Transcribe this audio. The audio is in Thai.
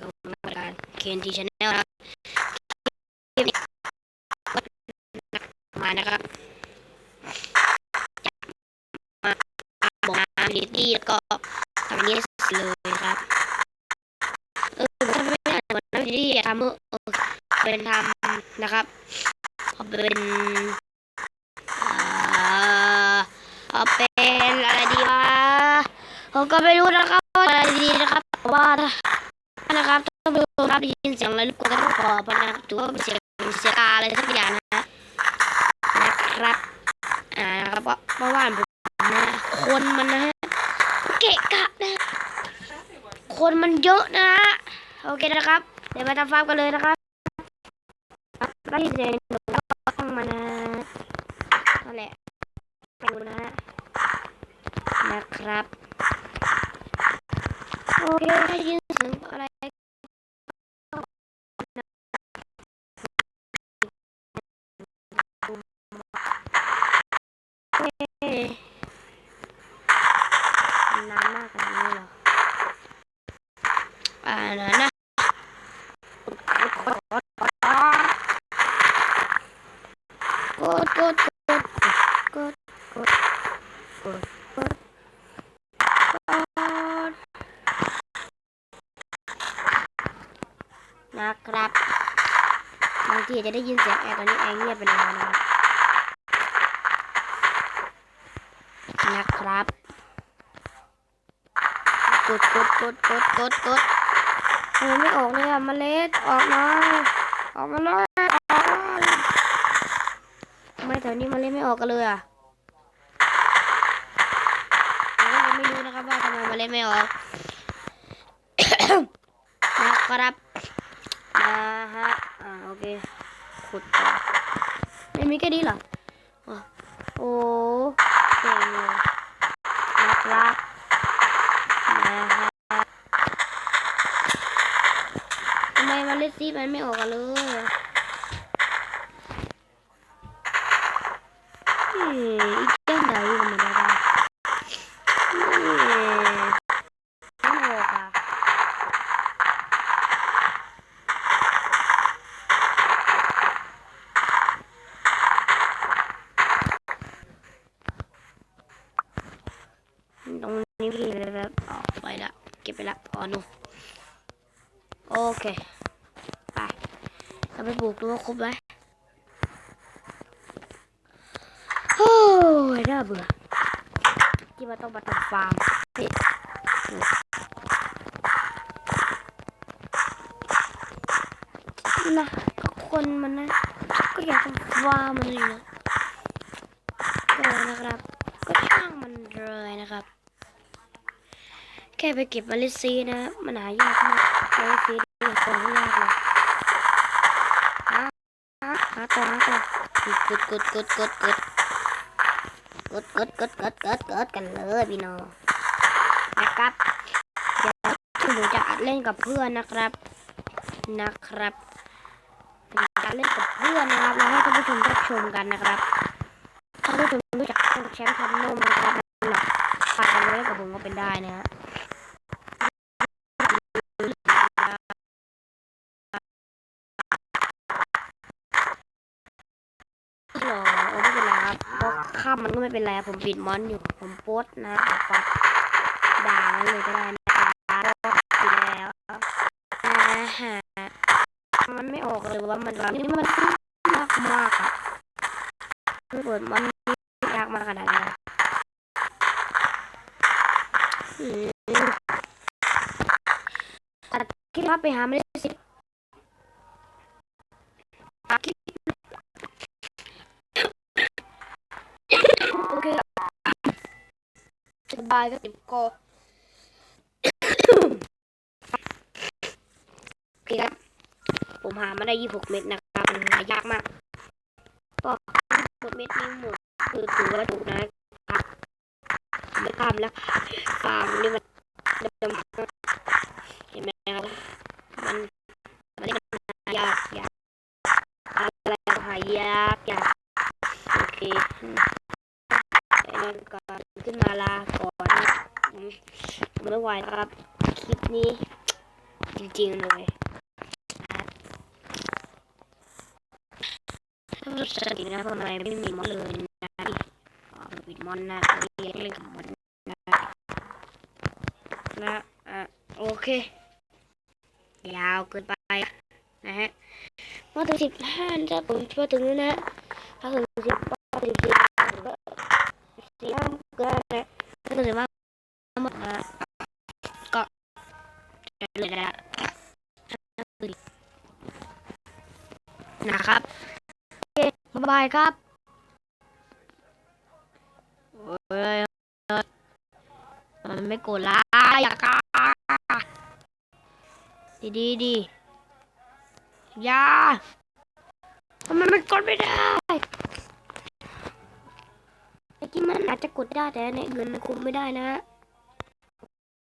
กับรายการเคนทีชาแนลนะครับมานะครับมาบอกน้ำลิตตี้แล้วก็ทำอย่างนี้เลยครับเออผมทำไม่ได้วันน้ำลิตตี้ทำเมื่อเออเป็นทำนะครับเอาเป็นอ่าเอาเป็นอะไรดีวะผมก็ไม่รู้นะครับอะไรดีนะครับว่า นะครับท่านผู้ชมครับได้ยินเสียงอะไรรบกวนก็ต้องขออภัยนะครับถือว่าเป็นเสียงเสียงาอะไรสักอย่างนะนะครับอ่านะครับเพราะเพราะว่าผมนะคนมันนะฮะเกะกะนะคนมันเยอะนะโอเคนะครับ เดี๋ยวมาทำฟาร์มกันเลยนะครับได้ยินเสียงหนูแล้วก็ตั้งมานะนั่นแหละไปดูนะฮะนะครับโอเคได้ยินเสียงอะไร เอ๊ะนานมากขนาดนี้เหรออ่านะนะก ดกดกดกดกดกดกดนะครับบางทีจะได้ยินเสียงแอร์ตอนนี้แอร์เงียบไปแล้วนะครับนะครับกดกดกดกดกดกดทำไมไม่ออกเลยอะเมล็ดออกมาออกมาเลย ถวนี้เล็ดไม่ออกกันเลยอะยังไม่รู้นะครับว่าทำไมมันเล็ดไม่ออกนะครับนะฮะอ่าโอเคขุดต่อไม่มีแค่นี้เหรออ๋อโอ้เก่งเลยนะครับนะฮะทำไมมันเล็ดซีมันไม่ออกกันเลยอะเฮ้ยอีกแก้มใดก็ไม่ได้ได้เฮ้ยไม่ออกอะ ตรง นี้พี่เลยแบบออกไปละเก็บไปละพอหนูโอเค ไปเราไปปลูกดูว่าครบไหมโอ้ยน่าเบื่อที่มาต้องมาทำฟาร์มนี่นะก็คนมันนะ ก็อยากทำฟาร์มมันเลยนะก็นะครับ ก็ช่างมันเลยนะครับ แค่ไปเก็บเมล็ดซีนะมันหายากมากเมล็ดซีดเนี่ยคนยากเลยหาหาหาต่อหาต่อกดกดกดกดกดกดกดกดกดกดกดกันเลยพี่น้องนะครับเดี๋ยวหนูจะอัดเล่นกับเพื่อนนะครับนะครับเป็นการเล่นกับเพื่อนนะครับแล้วให้ท่านผู้ชมได้ชมกันนะครับท่านผู้ชมรู้จักแชมป์ทำนมนะครับหลักฝากกันไว้กับผมก็เป็นได้นะฮะ หรอโอ้ไม่เป็นไรครับเพ ราะข้ามมันก็ไม่เป็นไรผมปิดมอนอยู่ ผมโพสนะปัดด่ามันเลยก็ได้นะครับปิดแล้วนะฮะมันไม่ออกเลยว่ามันนี่มันยากมากอะไม่เปิดมันยากมากขนาดนี้ตัดคลิปครับไปหาไม่ได้สิตัดคลิป โอเค สบายก็ติดคอโอเคครับ ผมหามาได้ยี่หกเม็ดนะครับมันหายากมาก ก็หกเม็ดนี้หมดคือถือว่าถูกนะครับไม่ข้ามแล้วฟาร์มนี่มันเดิมๆเห็นไหมครับมันมันมันหายากยากอะไรหายากยากโอเค ไอ้นั่นก่อนขึ้นมาลาก่อนนะอืม ไม่ไหวครับ คลิปนี้ จริงๆเลยนะครับถ้าเราสตินะทำไมไม่มีมอนเลยนะปิดมอนนะเรียกเล่นกับมอนนะนะอะโอเค ยาวเกินไปนะฮะมาถึงสิบห้าจะผมมาถึงแล้วนะถ้าถึงสิบมาถึงสิบ เลยนะนะครับโอเคบ๊ายบายครับโอ้ยมันไม่โกรธละอย่ากาดีดีดีอย่าทำไมมันกดไม่ได้ไอ้ที่มันอาจจะกดได้แต่ในเงินมันคุมไม่ได้นะฮะ